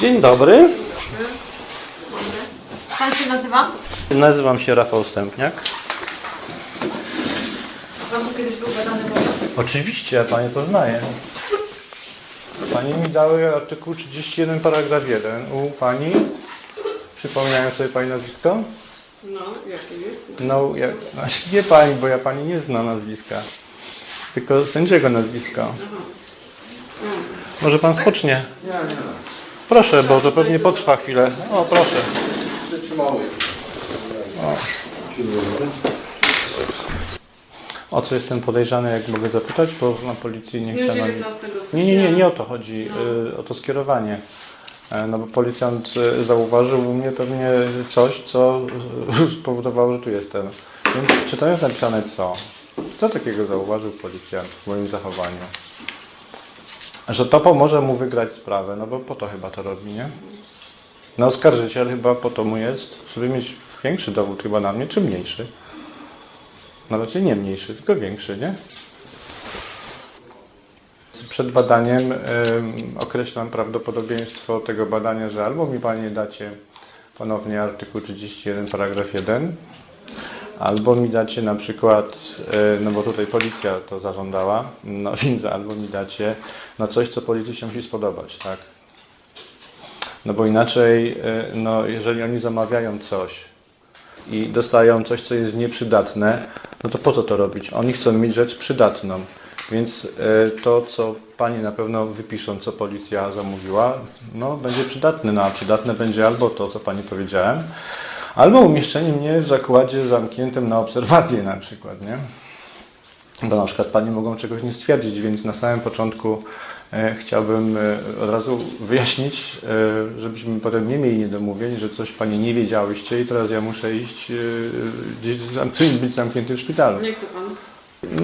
Dzień dobry. Pan się nazywa? Nazywam się Rafał Stępniak. Pan tu kiedyś był badany wodą? Oczywiście, ja Panie poznaję. Pani mi dały artykuł 31, paragraf 1. U Pani? Przypomniałem sobie Pani nazwisko? No, jakie jest? No, ja, znaczy nie Pani, bo ja Pani nie znam nazwiska. Tylko sędziego nazwiska. Może Pan spocznie? Nie, nie. Proszę, bo to pewnie potrwa chwilę. O, proszę. O co jestem podejrzany, jak mogę zapytać, bo na policji nie chciano... 19 stycznia. Nie, nie, nie, nie o to chodzi, y, o to skierowanie. E, No bo policjant y, zauważył u mnie pewnie coś, co y, spowodowało, że tu jestem. Więc czy jest napisane co? Co takiego zauważył policjant w moim zachowaniu? Że to pomoże mu wygrać sprawę, no bo po to chyba to robi, nie? No oskarżyciel chyba po to mu jest, żeby mieć większy dowód chyba na mnie, czy mniejszy? No raczej nie mniejszy, tylko większy, nie? Przed badaniem ym, określam prawdopodobieństwo tego badania, że albo mi Panie dacie ponownie artykuł 31 paragraf 1, albo mi dacie na przykład, y, no bo tutaj policja to zażądała, no więc albo mi dacie no coś, co policji się musi spodobać, tak? No bo inaczej, y, no jeżeli oni zamawiają coś i dostają coś, co jest nieprzydatne, no to po co to robić? Oni chcą mieć rzecz przydatną. Więc e, to, co Panie na pewno wypiszą, co policja zamówiła, no będzie przydatne. No a przydatne będzie albo to, co Pani powiedziałem, albo umieszczenie mnie w zakładzie zamkniętym na obserwację na przykład, nie? Bo na przykład Panie mogą czegoś nie stwierdzić, więc na samym początku e, chciałbym e, od razu wyjaśnić, e, żebyśmy potem nie mieli niedomówień, że coś Panie nie wiedziałyście i teraz ja muszę iść gdzieś być zamknięty w szpitalu. Nie chce pan?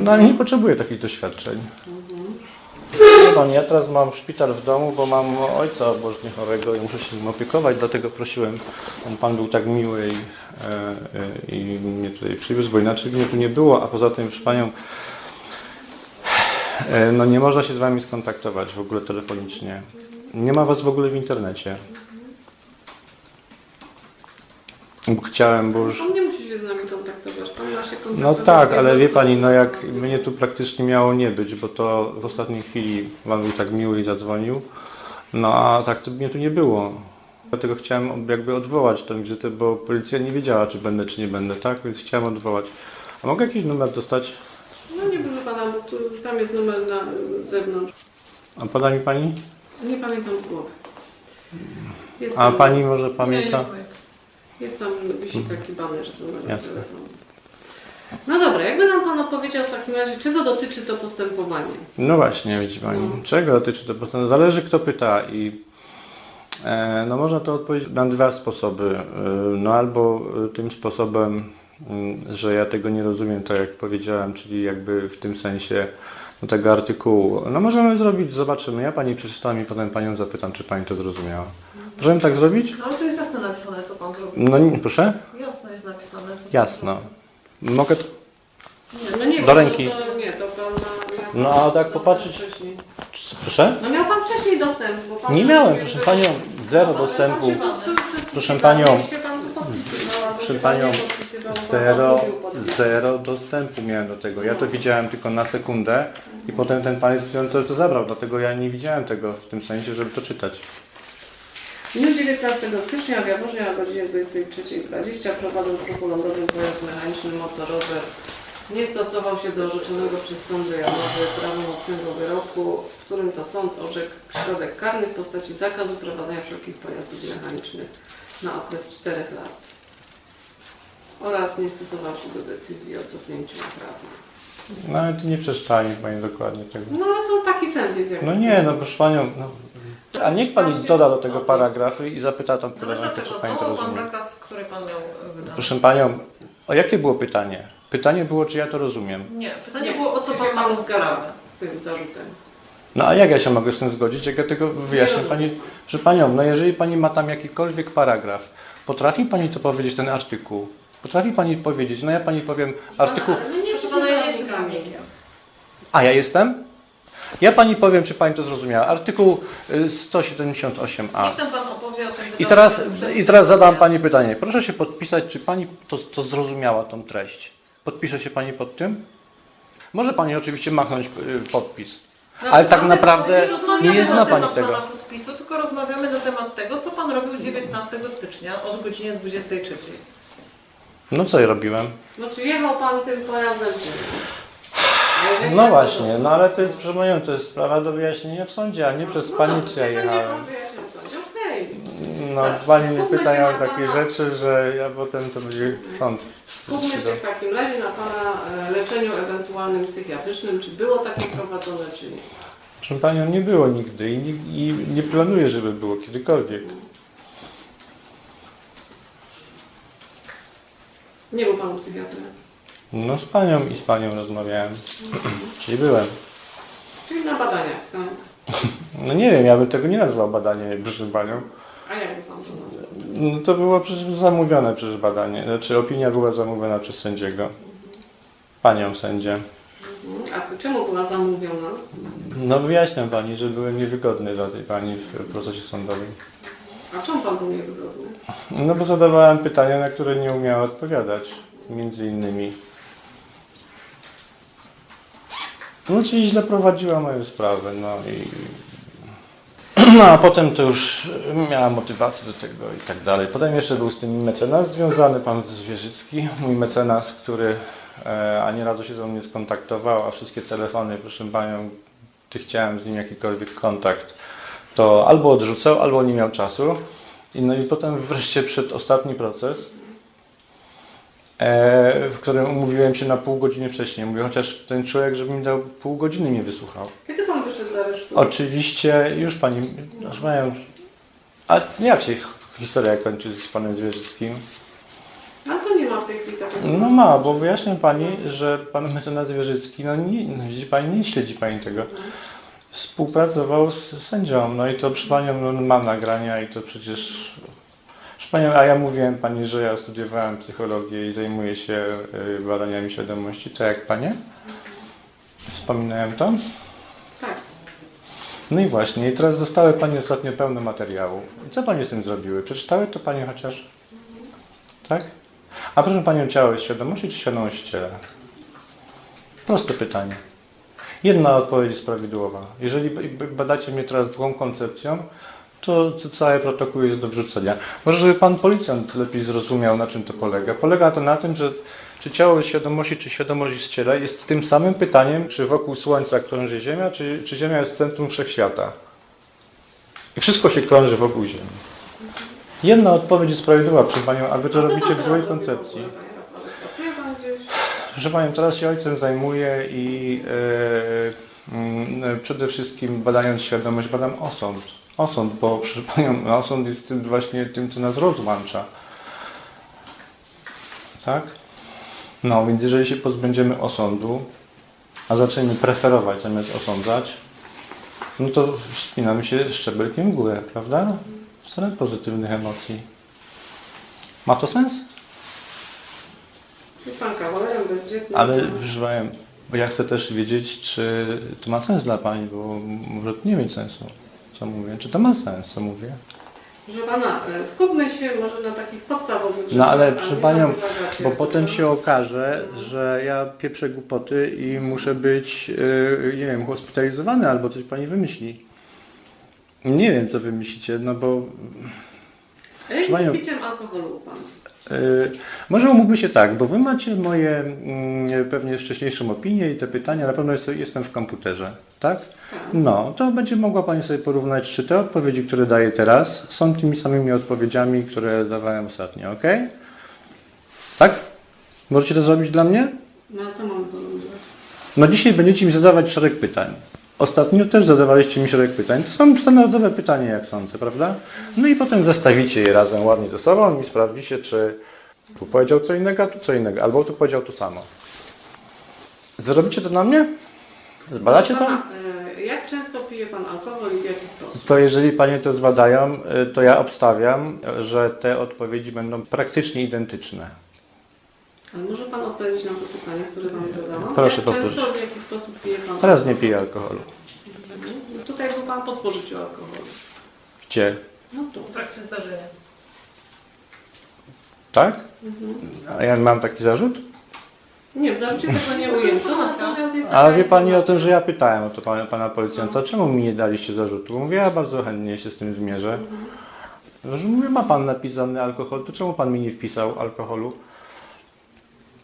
No ale nie potrzebuję takich doświadczeń. Pan, ja teraz mam szpital w domu, bo mam ojca bożnie chorego i muszę się nim opiekować, dlatego prosiłem, ten Pan był tak miły i, e, i mnie tutaj przywiózł, bo inaczej mnie tu nie było, a poza tym, proszę Panią, e, no nie można się z Wami skontaktować w ogóle telefonicznie. Nie ma Was w ogóle w internecie. Chciałem, bo już... Pan nie musi się z nami kontaktować. Pan ma się kontaktować. No tak, ale wie Pani, no jak mnie tu praktycznie miało nie być, bo to w ostatniej chwili Pan był tak miły i zadzwonił, no a tak to mnie tu nie było. Dlatego chciałem jakby odwołać tę wizytę, bo policja nie wiedziała, czy będę, czy nie będę, tak? Więc chciałem odwołać. A mogę jakiś numer dostać? No nie proszę pana, bo tu, tam jest numer na zewnątrz. A poda mi Pani? Nie pamiętam z głowy. Jest A Pani może Nie, nie pamięta? Jest tam, wisi taki baner z numerem Jasne. telefonu. No dobra, jakby nam Pan opowiedział w takim razie, czego dotyczy to postępowanie? No właśnie, widzi Pani. No. Czego dotyczy to postępowanie? Zależy kto pyta i e, no można to odpowiedzieć na dwa sposoby. E, no albo e, tym sposobem, mm, że ja tego nie rozumiem, tak jak powiedziałem, czyli jakby w tym sensie no, tego artykułu. No możemy zrobić, zobaczymy. Ja Pani przeczytam i potem Panią zapytam, czy Pani to zrozumiała. Możemy tak zrobić? No ale to jest jasno napisane, co pan zrobił. No nie, proszę? Jasno jest napisane. Co Jasno. Mogę... Nie, no nie Do ręki. To, nie, to Pan ma... No, a tak popatrzeć- Wcześniej. Proszę? No miał Pan wcześniej dostęp, bo Pan... Nie miałem, proszę Panią, zero dostępu. Proszę Panią, Proszę Panią, Zero, zero dostępu miałem do tego. Ja to widziałem tylko na sekundę i potem ten pan to, to zabrał, dlatego ja nie widziałem tego w tym sensie, żeby to czytać. W dniu 19 stycznia w Jaworze o godzinie 23.20 prowadząc w ruchu lądowym pojazd mechaniczny motorower nie stosował się do orzeczonego przez sąd rejonowy prawomocnego wyroku, w którym to sąd orzekł środek karny w postaci zakazu prowadzenia wszelkich pojazdów mechanicznych na okres 4 lat oraz nie stosował się do decyzji o cofnięciu naprawy. No ale to nie przeczytała mi pani dokładnie tego. No ale to taki sens jest jak No nie, no proszę panią, no. A niech pani doda do tego paragrafy i zapyta No, ale koleżankę, czy pani to Złamał pan rozumie. zakaz, który pan miał e, wydany. Proszę panią, o jakie było pytanie? Pytanie było, czy ja to rozumiem. Nie, pytanie było o co pan ma sprawę. z tym zarzutem. No a jak ja się mogę z tym zgodzić, jak ja tego wyjaśnię pani, że panią, no jeżeli pani ma tam jakikolwiek paragraf, potrafi pani to powiedzieć, ten artykuł? Potrafi pani powiedzieć, no ja pani powiem artykuł, nie Proszę pana, ja jestem prawnikiem. a ja jestem? Ja pani powiem, czy pani to zrozumiała. Artykuł y, 178a. Niech ten pan opowie o tym I teraz, I teraz zadam pani pytanie. Proszę się podpisać, czy pani to, to zrozumiała, tą treść. Podpisze się pani pod tym? Może pani oczywiście machnąć y, podpis. No, Ale tak naprawdę nie rozmawiamy nie na zna pani temat tego. pana podpisu, tylko rozmawiamy na temat tego, co pan robił 19 stycznia od godziny 23. No co ja robiłem? No czy jechał pan tym pojazdem? czy nie? No właśnie, no ale to jest, panią, to jest sprawa do wyjaśnienia w sądzie, a nie przez No pani, dobrze, czy ja będzie jechałem. pan wyjaśniał w sądzie, okej. No, Tak, pani mnie skupmy się pytają na takie pana- rzeczy, że ja potem to będzie sąd. Skupmy się w takim razie na Pana e, leczeniu ewentualnym psychiatrycznym. Czy było takie prowadzone, czy nie? Proszę panią, nie było nigdy i nie, i nie planuję, żeby było kiedykolwiek. Nie był Pan psychiatrem. No z panią i z panią rozmawiałem. Czyli byłem. Czyli na badaniach. No. No nie wiem, ja bym tego nie nazwał badaniem, proszę panią. A jak Pan to nazwał? No to było przecież zamówione przecież badanie. Znaczy opinia była zamówiona przez sędziego. Panią sędzię. Mhm. A czemu była zamówiona? No wyjaśniam pani, że byłem niewygodny dla tej pani w procesie sądowym. A czemu Pan był niewygodny? No bo zadawałem pytania, na które nie umiała odpowiadać. Między innymi. No czyli źle prowadziła moją sprawę, no i... No a potem to już miała motywację do tego i tak dalej. Potem jeszcze był z tym mecenas związany, pan Zwierzycki, mój mecenas, który e, ani razu się ze mną nie skontaktował, a wszystkie telefony, proszę panią, gdy chciałem z nim jakikolwiek kontakt, to albo odrzucał, albo nie miał czasu. I no i potem wreszcie przed ostatni proces, w którym umówiłem się na pół godziny wcześniej. Mówię, chociaż ten człowiek, żeby mi dał pół godziny mnie wysłuchał. Kiedy Pan wyszedł z aresztu? Oczywiście, już pani, aż mają... A jak się historia kończy z panem Zwierzyckim? A to nie ma w tej chwili takiego. No ma, bo wyjaśniam pani, że pan mecenas Zwierzycki, no nie, no widzi pani, nie śledzi pani tego. Współpracował z sędzią, no i to przy panią no, mam nagrania i to przecież... Panią, a ja mówiłem pani, że ja studiowałem psychologię i zajmuję się y, badaniami świadomości, to jak panie? Wspominałem to? Tak. No i właśnie, i teraz dostały Pani ostatnio pełno materiału. I co Panie z tym zrobiły? Przeczytały to Panie chociaż? Tak? A proszę Panią, ciało jest świadomości czy świadomość ciała? Proste pytanie. Jedna odpowiedź jest prawidłowa. Jeżeli badacie mnie teraz złą koncepcją, to, to cały protokół jest do wrzucenia. Może żeby Pan policjant lepiej zrozumiał, na czym to polega. Polega to na tym, że czy ciało jest świadomości, czy świadomość jest ciele, jest tym samym pytaniem, czy wokół Słońca krąży Ziemia, czy, czy Ziemia jest centrum wszechświata. I wszystko się krąży wokół Ziemi. Jedna odpowiedź jest prawidłowa, proszę Panią, a Wy to robicie w złej koncepcji. Proszę Panią, teraz się ojcem zajmuję i e, mm, przede wszystkim badając świadomość, badam osąd. Osąd, bo Panią, osąd jest tym właśnie tym, co nas rozłącza. Tak? No, więc jeżeli się pozbędziemy osądu, a zaczniemy preferować zamiast osądzać, no to wspinamy się szczebelkiem w górę, prawda? Wcale pozytywnych emocji. Ma to sens? Ale Panią, bo ja chcę też wiedzieć, czy to ma sens dla Pani, bo może to nie mieć sensu, co mówię. Czy to ma sens, co mówię? Proszę Pana, e, skupmy się może na takich podstawowych rzeczach. No ale proszę Panią, bo potem się okaże, że ja pieprzę głupoty i muszę być, yy, nie wiem, hospitalizowany albo coś Pani wymyśli. Nie wiem, co wymyślicie, no bo A jak Proszę jest z piciem alkoholu? Yy, Może umówmy się tak, bo wy macie moje mm, pewnie wcześniejszą opinię i te pytania, na pewno jest, jestem w komputerze, tak? No, to będzie mogła Pani sobie porównać, czy te odpowiedzi, które daję teraz, są tymi samymi odpowiedziami, które dawałem ostatnio, ok? Tak? Możecie to zrobić dla mnie? No a co mamy porównywać? No dzisiaj będziecie mi zadawać szereg pytań. Ostatnio też zadawaliście mi szereg pytań. To są standardowe pytania, jak sądzę, prawda? No i potem zestawicie je razem ładnie ze sobą i sprawdzicie, czy tu powiedział co innego, a tu co innego, albo tu powiedział to samo. Zrobicie to na mnie? Zbadacie to? Pana, e, Jak często pije Pan alkohol i w jaki sposób? To jeżeli Panie to zbadają, y, to ja obstawiam, że te odpowiedzi będą praktycznie identyczne. Ale może Pan odpowiedzieć na to pytanie, które Wam zadałam? Proszę Jak powtórzyć. często w jaki sposób pije Pan Teraz nie piję alkoholu. tutaj był Pan po spożyciu alkoholu. Gdzie? No tu. W trakcie zdarzenia. Tak? Mhm. A ja mam taki zarzut? Nie, w zarzucie tego nie ujęto, natomiast jest A taka wie pani o tym, że ja pytałem o to pana, pana policjanta, czemu mi nie daliście zarzutu? Mówię, ja bardzo chętnie się z tym zmierzę. No, Że mówię, ma pan napisany alkohol, to czemu pan mi nie wpisał alkoholu?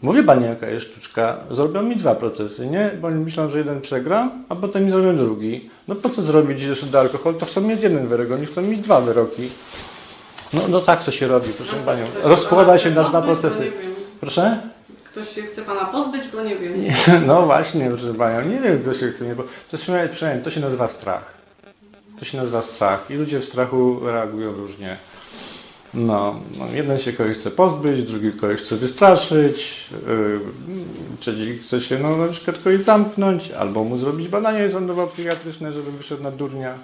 Mówię pani, jaka jest sztuczka. Zrobią mi dwa procesy, nie? Bo oni myślą, że jeden przegram, a potem mi zrobią drugi. No po co zrobić jeszcze do alkoholu? To chcą mieć jeden wyrok, oni chcą mieć dwa wyroki. No, no tak to się robi, proszę No panią. się Rozkłada się na dwa procesy. Proszę? Ktoś się chce Pana pozbyć, bo nie wiem. Nie, no właśnie, proszę Panią, nie wiem, kto się chce, nie, bo to, przynajmniej to się nazywa strach. To się nazywa strach i ludzie w strachu reagują różnie. No, no jeden się kogoś chce pozbyć, drugi kogoś chce wystraszyć, yy, trzeci chce się no, na przykład kogoś zamknąć, albo mu zrobić badanie sądowo-psychiatryczne, żeby wyszedł na durnia.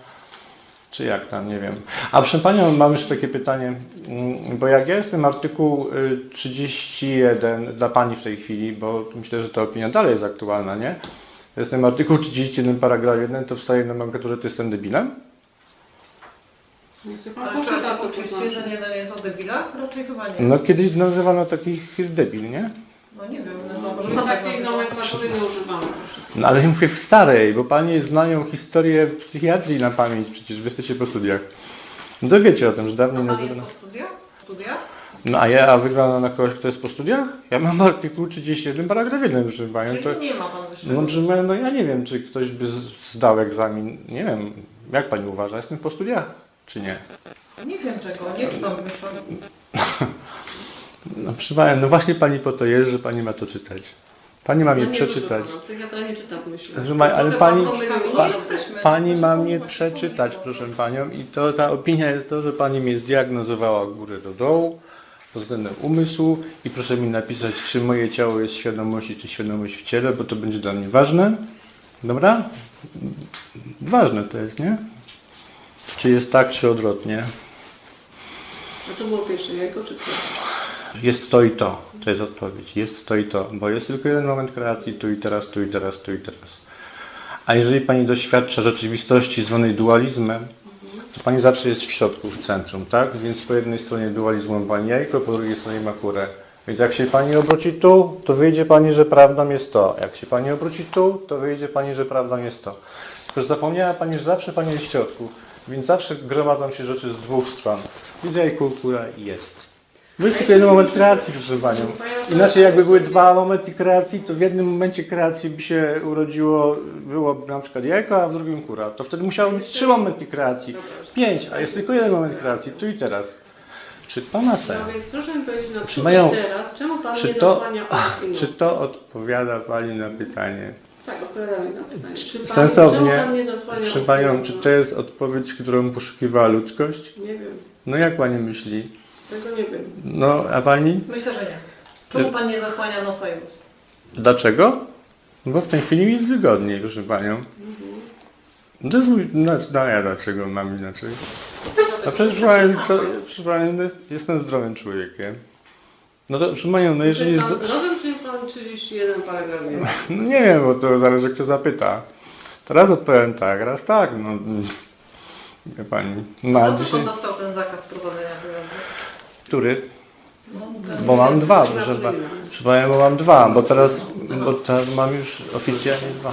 Czy jak tam, nie wiem. A proszę Panią, mam jeszcze takie pytanie, mm, bo jak ja jestem artykuł y, 31 dla Pani w tej chwili, bo myślę, że ta opinia dalej jest aktualna, nie? Jestem artykuł 31 paragraf 1, to wstaje na nomenklaturze, to jestem debilem? Ale czy oczywiście, że jeden jest o debilach? Raczej chyba nie. No kiedyś nazywano takich debil, nie? No nie wiem, no może My pan tak takiej nomenklatury nie używamy. No ale mówię w starej, bo Panie znają historię psychiatrii na pamięć, przecież Wy jesteście po studiach. No to wiecie o tym, że A dawniej pan jest nazywano... po studiach? Studiach? No a ja, a wygląda na kogoś, kto jest po studiach? Ja mam artykuł 31 paragraf 1, proszę Panią, Czyli to... nie ma pan wyższego. No, no ja nie wiem, czy ktoś by zdał egzamin, nie wiem, jak Pani uważa, jestem po studiach, czy nie? Nie wiem czego, nie czytam myślę. No no właśnie Pani po to jest, że Pani ma to czytać. Pani ma mnie nie, przeczytać. Psychiatra nie czyta myślę. Pani, ale Pani, pa- jesteśmy. Pani ma mnie przeczytać, proszę Panią, i to ta opinia jest to, że Pani mnie zdiagnozowała górę do dołu pod względem umysłu i proszę mi napisać, czy moje ciało jest świadomości, czy świadomość w ciele, bo to będzie dla mnie ważne. Dobra? Ważne to jest, nie? Czy jest tak, czy odwrotnie. A co było pierwsze, jajko czy co? Jest to i to. To jest odpowiedź. Jest to i to. Bo jest tylko jeden moment kreacji, tu i teraz, tu i teraz, tu i teraz. A jeżeli Pani doświadcza rzeczywistości zwanej dualizmem, to Pani zawsze jest w środku, w centrum, tak? Więc po jednej stronie dualizmu ma Pani jajko, po drugiej stronie ma kurę. Więc jak się Pani obróci tu, to wyjdzie Pani, że prawdą jest to. Jak się Pani obróci tu, to wyjdzie Pani, że prawdą jest to. Tylko zapomniała Pani, że zawsze Pani jest w środku. Więc zawsze gromadzą się rzeczy z dwóch stron. Kura i jest. No jest tylko jeden moment kreacji, proszę Panią. Inaczej jakby były dwa momenty kreacji, to w jednym momencie kreacji by się urodziło, było na przykład jajko, a w drugim kura. To wtedy musiało być trzy momenty kreacji. Pięć, a jest tylko jeden moment kreacji, tu i teraz. Czy to ma No sens? więc proszę mi powiedzieć na Czy mają- teraz, czemu Pan czy nie to-? Czy to odpowiada Pani na pytanie? Tak, odpowiadam na pytanie. Czy pan, Sensownie. Czemu Pan nie zasłania Proszę od Panią, czy to jest odpowiedź, którą poszukiwała ludzkość? Nie wiem, No jak Pani myśli? tego nie wiem. No, a Pani? Myślę, że nie. Czemu pan nie zasłania nosa i ust? Dlaczego? Bo w tej chwili mi jest wygodniej, proszę Panią. No To jest mój, no, no ja dlaczego mam inaczej? A przecież proszę Panią, jest, to, proszę Panią, jest, jestem zdrowym człowiekiem. No to proszę Panią, no jeżeli Czy jest... zdrowym, czy jest Pan 31 paragraf jeden? No nie wiem, bo to zależy kto zapyta. To raz odpowiem tak, raz tak, no. Wie Pani, ma Za co dzisiaj... pan dostał ten zakaz prowadzenia wyjazdu? Który? No, Bo mam dwa, proszę ma. Proszę Panią, bo mam dwa, bo teraz, bo teraz mam już oficjalnie dwa.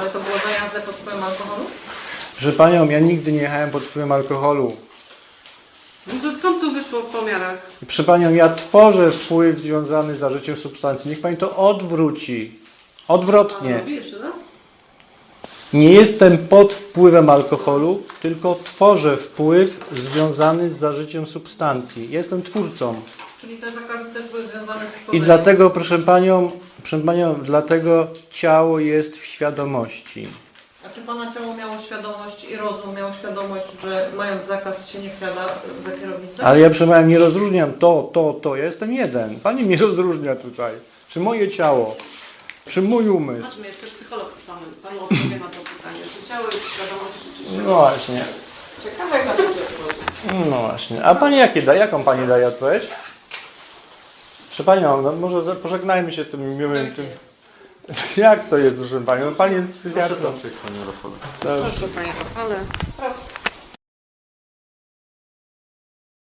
Ale to było za jazdę pod wpływem alkoholu? Proszę Panią, ja nigdy nie jechałem pod wpływem alkoholu. No to skąd tu wyszło w pomiarach? Proszę Panią, ja tworzę wpływ związany z zażyciem substancji. Niech Pani to odwróci. Odwrotnie. robi jeszcze raz? Nie jestem pod wpływem alkoholu, tylko tworzę wpływ związany z zażyciem substancji. Jestem twórcą. Czyli te zakazy też były związane z I dlatego, proszę Panią, proszę Panią, dlatego ciało jest w świadomości. A czy pana ciało miało świadomość i rozum miał świadomość, że mając zakaz się nie wsiada za kierownicę? Ale ja, Panią, nie rozróżniam to, to, to. Ja jestem jeden. Pani mnie rozróżnia tutaj. Czy moje ciało, czy mój umysł. Zobaczmy, jeszcze psycholog z Panem. Panu odpowie na to pytanie. Czy ciało jest świadomości, czy No świadomość? właśnie. Ciekawe jak na to odpowiedzieć. No właśnie. A Pani jakie da, jaką Pani daje odpowiedź? Proszę Panią, no może za- pożegnajmy się tym miłym tym. Jak to jest, proszę Panią? Pani jest psychiatrą. Proszę Panie Rafale. Proszę.